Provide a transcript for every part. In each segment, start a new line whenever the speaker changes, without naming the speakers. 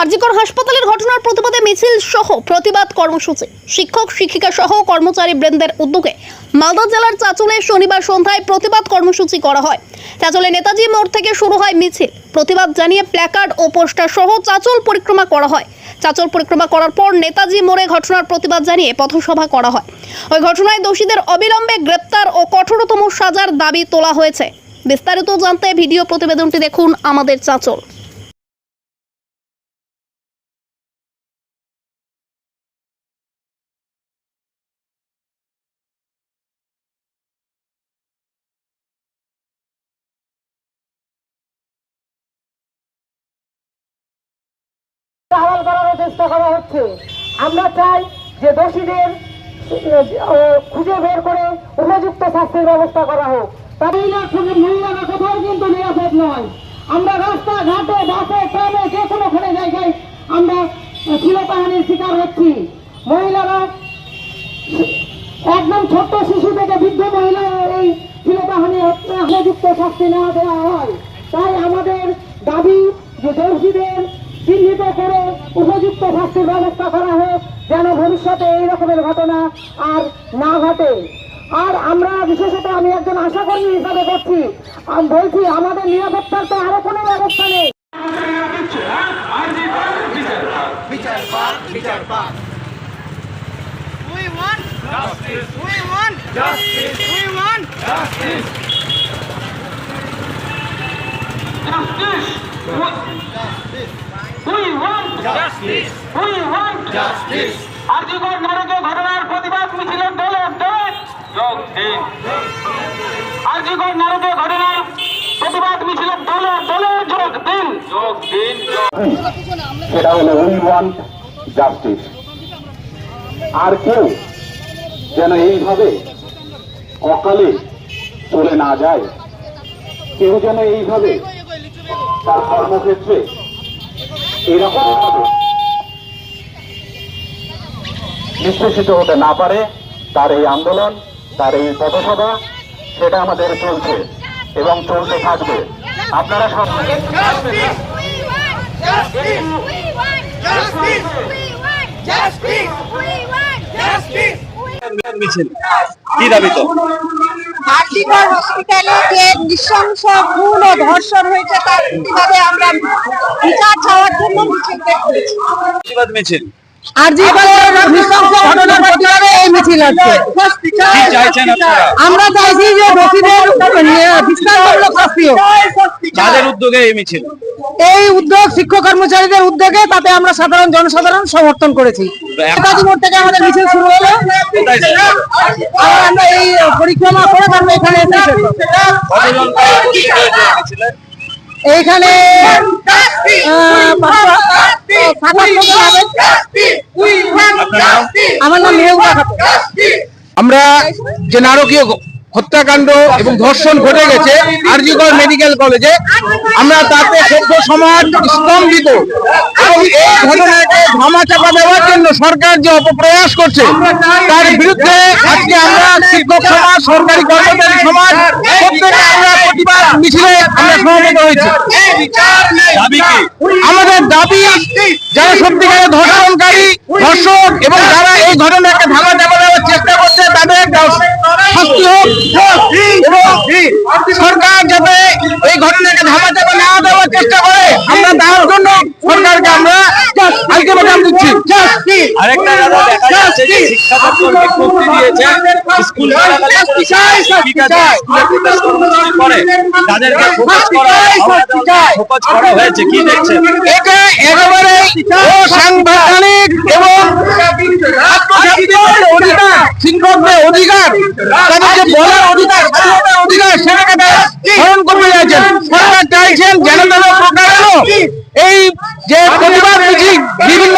আরজিকর হাসপাতালের ঘটনার প্রতিবাদে মিছিল সহ প্রতিবাদ কর্মসূচি। শিক্ষক, শিক্ষিকা সহ কর্মচারী বৃন্দের উদ্যোগে মালদা জেলার চাচলে শনিবার সন্ধ্যায় প্রতিবাদ কর্মসূচি করা হয়। চাচলে নেতাজি মোড় থেকে শুরু হয় মিছিল। প্রতিবাদ জানিয়ে প্ল্যাকার্ড ও পোস্টার সহ চাচল পরিক্রমা করা হয়। চাচল পরিক্রমা করার পর নেতাজি মোড়ে ঘটনার প্রতিবাদ জানিয়ে পথসভা করা হয়। ওই ঘটনায় দোষীদের অবিলম্বে গ্রেপ্তার ও কঠোরতম সাজার দাবি তোলা হয়েছে। বিস্তারিত জানতে ভিডিও প্রতিবেদনটি দেখুন আমাদের চাচল।
আড়াল করার চেষ্টা করা হচ্ছে। আমরা চাই যে দোষীদের খুঁজে বের করে উপযুক্ত শাস্তির ব্যবস্থা করা হোক। সঙ্গে মহিলারা কোথাও কিন্তু নিরাপদ নয়। আমরা রাস্তা ঘাটে বাসে, ট্রামে যে কোনোখানে জায়গায় আমরা শিলতাহানির শিকার হচ্ছি। মহিলারা একদম ছোট্ট শিশু থেকে বৃদ্ধ মহিলা এই শিলতাহানি উপযুক্ত শাস্তি না দেওয়া হয়। তাই আমাদের দাবি যে দোষীদের চিহ্নিত করে উপযুক্ত শাস্তির ব্যবস্থা করা হোক যেন ভবিষ্যতে এই রকমের ঘটনা আর না ঘটে। আর আমরা বিশেষত আমি একজন আশাকর্মী হিসাবে করছি। আমি বলছি আমাদের নিরাপত্তার তো আরও কোনো ব্যবস্থা নেই।
We want justice. We want justice. We want
We want justice. We want justice. আর্যিকর নরকে ঘটনার প্রতিবাদ মিছিলের দলে দলে যোগ দিন। আর্যিকর নরকে ঘটনার প্রতিবাদ মিছিলের দলে দলে যোগ দিন। যোগ দিন
সেটা হলো উই ওয়ান্ট জাস্টিস আর কেউ যেন এইভাবে অকালে চলে না যায় কেউ যেন এইভাবে তার কর্মক্ষেত্রে এরকম নিষ্পেষিত হতে না পারে তার এই আন্দোলন তার এই পথসভা সেটা আমাদের চলছে এবং চলতে থাকবে আপনারা সব.
মিছিল কি দাবি তো
আরজিকর হসপিটালে যে নৃশংস খুন ও ধর্ষণ হয়েছে তার প্রতিবাদে আমরা বিচার
প্রতিবাদ মিছিল।
আরজিকর ঘটনার প্রতিবাদে এই মিছিল আছে
কি চাইছেন আপনারা?
আমরা চাইছি যে দোষীদের বিস্তারমূলক শাস্তি
কাদের উদ্যোগে এই মিছিল?
এই উদ্যোগ শিক্ষক কর্মচারীদের উদ্যোগে তাতে আমরা সাধারণ জনসাধারণ সমর্থন করেছি। নেতাজি মোড় থেকে আমাদের মিছিল শুরু হলো। আর আমরা এই পরিক্রমা করে আমরা এখানে এসে শেষ হলো।
কতজন উপস্থিত হয়েছে এই মিছিলে?
এইখানে আমার নাম মেহুদা খাতুন
আমরা যে নারকীয় হত্যাকাণ্ড এবং ধর্ষণ ঘটে গেছে আরজিগড় মেডিকেল কলেজে আমরা তাতে সভ্য সমাজ স্তম্ভিত। এবং এই ঘটনাকে ধামাচাপা দেওয়ার জন্য সরকার যে অপপ্রয়াস করছে তার বিরুদ্ধে আজকে আমরা শিক্ষক সমাজ সরকারি কর্মচারী সমাজ প্রত্যেকে আমরা প্রতিবাদ মিছিলে আমরা সমবেত হয়েছি।
দাবি কি?
আমাদের দাবি যারা সত্যিকারের ধর্ষণকারী ধর্ষক এবং যারা এই ঘটনাকে ধামা দেওয়ার চেষ্টা করছে তাদের শাস্তি হোক এবং সরকার যাতে এই ঘটনাকে ধামা চাপা না দেওয়ার চেষ্টা করে আমরা তার জন্য সরকারকে আমরা আলটিমেটাম দিচ্ছি।
আরেকটা দেখা যাচ্ছে যে শিক্ষা দপ্তর বিজ্ঞপ্তি দিয়েছে স্কুল করে তাদেরকে ফোকাস করা ফোকাস করা হয়েছে। কি দেখছেন?
এটা একেবারে অসাংবিধানিক এবং অধিকার শিক্ষকদের অধিকার তাদেরকে বলার অধিকার অধিকার সেটাকে হরণ করতে চাইছেন। সরকার চাইছেন যেন তেন এই যে প্রতিবাদ মিছিল বিভিন্ন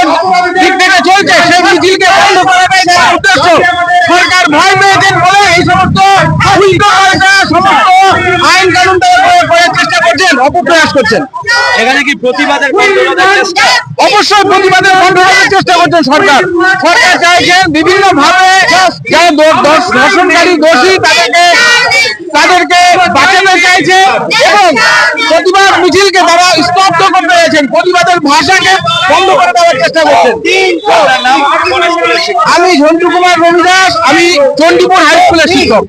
দিক থেকে চলছে সেই মিছিলকে বন্ধ করাটাই তার উদ্দেশ্য সরকার ভয় পেয়েছেন বলে এই সমস্ত উল্টো পাল্টা সমস্ত আইন কানুন করার চেষ্টা করছেন অপপ্রয়াস করছেন।
এখানে কি প্রতিবাদের চেষ্টা?
অবশ্যই প্রতিবাদের কন্ট্রোলের চেষ্টা করছেন সরকার। সরকার চাইছেন বিভিন্ন ভাবে যারা ধর্ষণকারী দোষী তাদেরকে তাদেরকে বাঁচাতে চাইছে এবং প্রতিবাদ মিছিলকে তারা স্তব্ধ করতে চাইছেন প্রতিবাদের ভাষাকে বন্ধ করে দেওয়ার চেষ্টা করছেন। আমি ঝন্টু কুমার রবিদাস আমি চণ্ডীপুর হাই স্কুলের শিক্ষক।